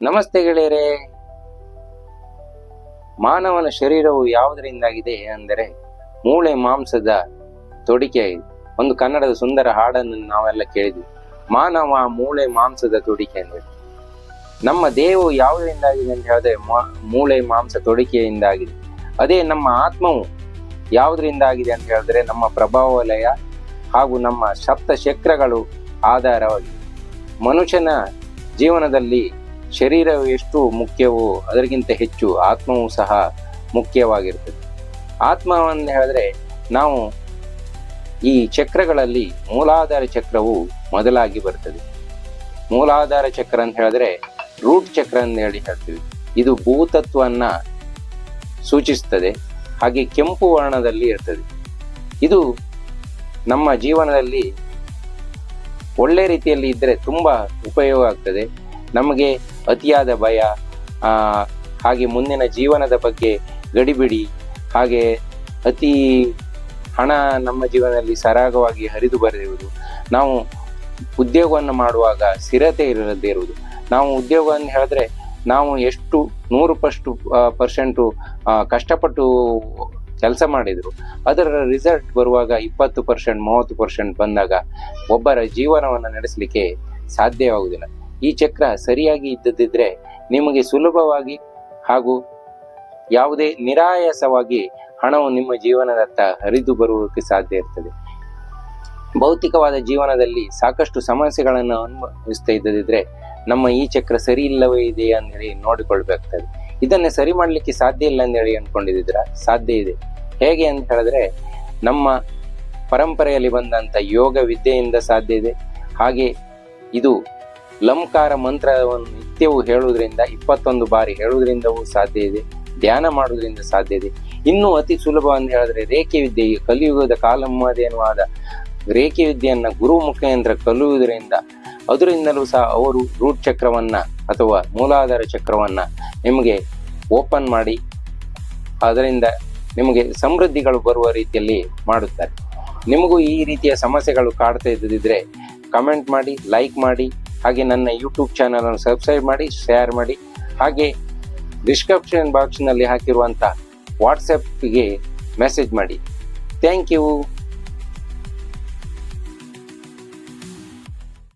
ನಮಸ್ತೆ ಗೆಳೆಯರೇ. ಮಾನವನ ಶರೀರವು ಯಾವುದರಿಂದಾಗಿದೆ ಅಂದರೆ ಮೂಳೆ ಮಾಂಸದ ತೊಡಿಕೆ ಒಂದು ಕನ್ನಡದ ಸುಂದರ ಹಾಡನ್ನು ನಾವೆಲ್ಲ ಕೇಳಿದ್ವಿ. ಮಾನವ ಮೂಳೆ ಮಾಂಸದ ತೊಡಿಕೆ ಅಂದರೆ ನಮ್ಮ ದೇಹವು ಯಾವುದರಿಂದಾಗಿದೆ ಅಂತ ಹೇಳಿದ್ರೆ ಮೂಳೆ ಮಾಂಸ ತೊಡಿಕೆಯಿಂದಾಗಿದೆ. ಅದೇ ನಮ್ಮ ಆತ್ಮವು ಯಾವುದರಿಂದಾಗಿದೆ ಅಂತ ಹೇಳಿದ್ರೆ ನಮ್ಮ ಪ್ರಭಾವ ವಲಯ ಹಾಗೂ ನಮ್ಮ ಸಪ್ತ ಚಕ್ರಗಳು ಆಧಾರವಾಗಿದೆ ಮನುಷ್ಯನ ಜೀವನದಲ್ಲಿ ಶರೀರವು ಎಷ್ಟು ಮುಖ್ಯವೋ ಅದಕ್ಕಿಂತ ಹೆಚ್ಚು ಆತ್ಮವು ಸಹ ಮುಖ್ಯವಾಗಿರ್ತದೆ. ಆತ್ಮವನ್ನು ಹೇಳಿದ್ರೆ ನಾವು ಈ ಚಕ್ರಗಳಲ್ಲಿ ಮೂಲಾಧಾರ ಚಕ್ರವು ಮೊದಲಾಗಿ ಬರ್ತದೆ. ಮೂಲಾಧಾರ ಚಕ್ರ ಅಂತ ಹೇಳಿದ್ರೆ ರೂಟ್ ಚಕ್ರ ಅಂತ ಹೇಳಿ ಹೇಳ್ತೀವಿ. ಇದು ಭೂತತ್ವವನ್ನು ಸೂಚಿಸ್ತದೆ. ಹಾಗೆ ಕೆಂಪು ವರ್ಣದಲ್ಲಿ ಇರ್ತದೆ. ಇದು ನಮ್ಮ ಜೀವನದಲ್ಲಿ ಒಳ್ಳೆ ರೀತಿಯಲ್ಲಿ ಇದ್ದರೆ ತುಂಬ ಉಪಯೋಗ ಆಗ್ತದೆ. ನಮಗೆ ಅತಿಯಾದ ಭಯ ಹಾಗೆ ಮುಂದಿನ ಜೀವನದ ಬಗ್ಗೆ ಗಡಿಬಿಡಿ, ಹಾಗೆ ಅತಿ ಹಣ ನಮ್ಮ ಜೀವನದಲ್ಲಿ ಸರಾಗವಾಗಿ ಹರಿದು ಬರದಿರುವುದು ನಾವು ಉದ್ಯೋಗವನ್ನು ಮಾಡುವಾಗ ಸ್ಥಿರತೆ ಇರದೇ ಇರುವುದು. ನಾವು ಉದ್ಯೋಗವನ್ನು ಹೇಳಿದ್ರೆ ನಾವು ಎಷ್ಟು ನೂರು ಪಷ್ಟು ಪರ್ಸೆಂಟು ಕಷ್ಟಪಟ್ಟು ಕೆಲಸ ಮಾಡಿದ್ರು. ಅದರ ರಿಸಲ್ಟ್ ಬರುವಾಗ ಇಪ್ಪತ್ತು ಪರ್ಸೆಂಟ್, ಮೂವತ್ತು ಪರ್ಸೆಂಟ್ ಬಂದಾಗ ಒಬ್ಬರ ಜೀವನವನ್ನು ನಡೆಸಲಿಕ್ಕೆ ಸಾಧ್ಯವಾಗುವುದಿಲ್ಲ. ಈ ಚಕ್ರ ಸರಿಯಾಗಿ ಇದ್ದದಿದ್ರೆ ನಿಮಗೆ ಸುಲಭವಾಗಿ ಹಾಗೂ ಯಾವುದೇ ನಿರಾಯಾಸವಾಗಿ ಹಣವು ನಿಮ್ಮ ಜೀವನದತ್ತ ಹರಿದು ಬರುವುದಕ್ಕೆ ಸಾಧ್ಯ ಇರ್ತದೆ. ಭೌತಿಕವಾದ ಜೀವನದಲ್ಲಿ ಸಾಕಷ್ಟು ಸಮಸ್ಯೆಗಳನ್ನು ಅನುಭವಿಸ್ತಾ ಇದ್ದದಿದ್ರೆ ನಮ್ಮ ಈ ಚಕ್ರ ಸರಿ ಇಲ್ಲವೇ ಇದೆಯಾ ಅಂತೇಳಿ ನೋಡಿಕೊಳ್ಬೇಕಾಗ್ತದೆ. ಇದನ್ನು ಸರಿ ಮಾಡಲಿಕ್ಕೆ ಸಾಧ್ಯ ಇಲ್ಲ ಅಂತೇಳಿ ಅನ್ಕೊಂಡಿದ್ರ ಸಾಧ್ಯ ಇದೆ. ಹೇಗೆ ಅಂತ ಹೇಳಿದ್ರೆ ನಮ್ಮ ಪರಂಪರೆಯಲ್ಲಿ ಬಂದಂತ ಯೋಗ ವಿದ್ಯೆಯಿಂದ ಸಾಧ್ಯ ಇದೆ. ಹಾಗೆ ಇದು ಲಂಕಾರ ಮಂತ್ರವನ್ನು ನಿತ್ಯವೂ ಹೇಳುವುದರಿಂದ, ಇಪ್ಪತ್ತೊಂದು ಬಾರಿ ಹೇಳುವುದರಿಂದವೂ ಸಾಧ್ಯ ಇದೆ, ಧ್ಯಾನ ಮಾಡುವುದರಿಂದ ಸಾಧ್ಯ ಇದೆ. ಇನ್ನೂ ಅತಿ ಸುಲಭ ಅಂತ ಹೇಳಿದ್ರೆ, ರೇಖೆ ವಿದ್ಯೆ ಕಲಿಯುಗದ ಕಾಲಮ್ಮದೇನುವಾದ ರೇಖೆ ವಿದ್ಯೆಯನ್ನು ಗುರು ಮುಖೇಂದ್ರ ಕಲಿಯುವುದರಿಂದ, ಅದರಿಂದಲೂ ಸಹ ಅವರು ರೂಟ್ ಚಕ್ರವನ್ನ ಅಥವಾ ಮೂಲಾಧಾರ ಚಕ್ರವನ್ನ ನಿಮಗೆ ಓಪನ್ ಮಾಡಿ, ಅದರಿಂದ ನಿಮಗೆ ಸಮೃದ್ಧಿಗಳು ಬರುವ ರೀತಿಯಲ್ಲಿ ಮಾಡುತ್ತಾರೆ. ನಿಮಗೂ ಈ ರೀತಿಯ ಸಮಸ್ಯೆಗಳು ಕಾಡ್ತಾ ಇದ್ದಿದ್ರೆ, ಕಮೆಂಟ್ ಮಾಡಿ, ಲೈಕ್ ಮಾಡಿ ಹಾಗೆ ನನ್ನ ಯೂಟ್ಯೂಬ್ ಚಾನಲ್ ಅನ್ನು ಸಬ್ಸ್ಕ್ರೈಬ್ ಮಾಡಿ ಶೇರ್ ಮಾಡಿ, ಹಾಗೆ ಡಿಸ್ಕ್ರಿಪ್ಷನ್ ಬಾಕ್ಸ್ನಲ್ಲಿ ಹಾಕಿರುವಂಥ ವಾಟ್ಸಪ್ಗೆ ಮೆಸೇಜ್ ಮಾಡಿ. Thank you